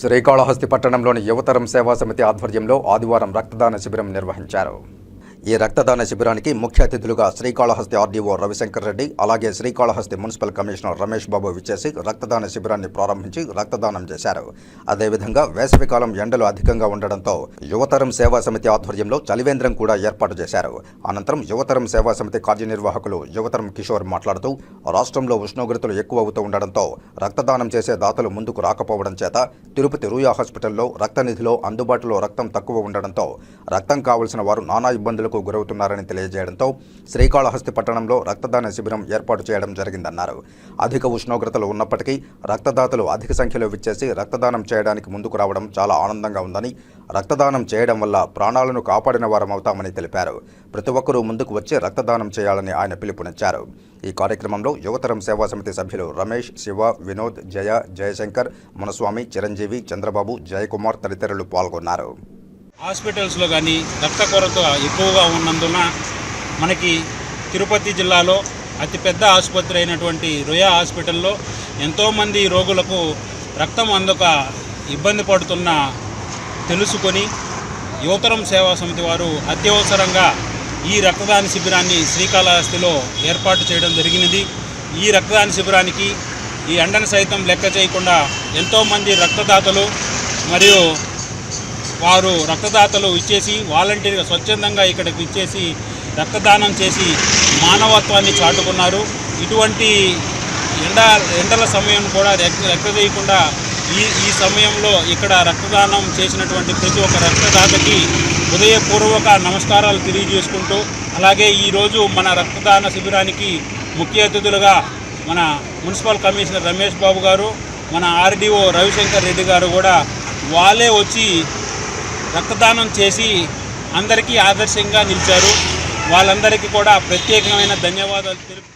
శ్రీకాళహస్తి పట్టణంలోని యువతరం సేవా సమితి ఆధ్వర్యంలో ఆదివారం రక్తదాన శిబిరం నిర్వహించారు. ఈ రక్తదాన శిబిరానికి ముఖ్య అతిథులుగా శ్రీకాళహస్తి ఆర్డీఓ రవిశంకర్ రెడ్డి అలాగే శ్రీకాళహస్తి మున్సిపల్ కమిషనర్ రమేష్ బాబు విచ్చేసి రక్తదాన శిబిరాన్ని ప్రారంభించి రక్తదానం చేశారు. అదేవిధంగా వేసవికాలం ఎండలు అధికంగా ఉండడంతో యువతరం సేవా సమితి ఆధ్వర్యంలో చలివేంద్రం కూడా ఏర్పాటు చేశారు. అనంతరం యువతరం సేవా సమితి కార్యనిర్వాహకులు యువతరం కిషోర్ మాట్లాడుతూ రాష్ట్రంలో ఉష్ణోగ్రతలు ఎక్కువ అవుతూ ఉండడంతో రక్తదానం చేసే దాతలు ముందుకు రాకపోవడం చేత తిరుపతి రూయా హాస్పిటల్లో రక్తనిధిలో అందుబాటులో రక్తం తక్కువ ఉండడంతో రక్తం కావలసిన వారు నానా ఇబ్బందులకు గురవుతున్నారని తెలియజేయడంతో శ్రీకాళహస్తి పట్టణంలో రక్తదాన శిబిరం ఏర్పాటు చేయడం జరిగిందన్నారు. అధిక ఉష్ణోగ్రతలు ఉన్నప్పటికీ రక్తదాతలు అధిక సంఖ్యలో విచ్చేసి రక్తదానం చేయడానికి ముందుకు రావడం చాలా ఆనందంగా ఉందని రక్తదానం చేయడం వల్ల ప్రాణాలను కాపాడిన వారం అవుతామని తెలిపారు. ప్రతి ఒక్కరూ ముందుకు వచ్చి రక్తదానం చేయాలని ఆయన పిలుపునిచ్చారు. ఈ కార్యక్రమంలో యువతరం సేవా సమితి సభ్యులు రమేష్ శివ వినోద్ జయ జయశంకర్ మునస్వామి చిరంజీవి చంద్రబాబు జయకుమార్ తదితరులు పాల్గొన్నారు. హాస్పిటల్స్లో కానీ రక్త కొరత ఎక్కువగా ఉన్నందున మనకి తిరుపతి జిల్లాలో అతిపెద్ద ఆసుపత్రి అయినటువంటి రుయా హాస్పిటల్లో ఎంతోమంది రోగులకు రక్తం అందక ఇబ్బంది పడుతున్న తెలుసుకొని యువతరం సేవా సమితి వారు అత్యవసరంగా ఈ రక్తదాన శిబిరాన్ని శ్రీకాళహస్తిలో ఏర్పాటు చేయడం జరిగినది. ఈ రక్తదాన శిబిరానికి ఈ ఎండను సైతం లెక్క చేయకుండా ఎంతోమంది రక్తదాతలు మరియు వారు రక్తదాతలు ఇచ్చేసి వాలంటీర్గా స్వచ్ఛందంగా ఇక్కడికి ఇచ్చేసి రక్తదానం చేసి మానవత్వాన్ని చాటుకున్నారు. ఇటువంటి ఎండ ఎండల సమయం కూడా లెక్క ఈ ఈ సమయంలో ఇక్కడ రక్తదానం చేసినటువంటి ప్రతి ఒక్క రక్తదాతకి హృదయపూర్వక నమస్కారాలు తెలియజేసుకుంటూ అలాగే ఈరోజు మన రక్తదాన శిబిరానికి ముఖ్య అతిథులుగా మన మున్సిపల్ కమిషనర్ రమేష్ బాబు గారు మన ఆర్డీఓ రవిశంకర్ రెడ్డి గారు కూడా వాళ్ళే వచ్చి రక్తదానం చేసి అందరికీ ఆదర్శంగా నిలిచారు. వాళ్ళందరికీ కూడా ప్రత్యేకమైన ధన్యవాదాలు తెలుపు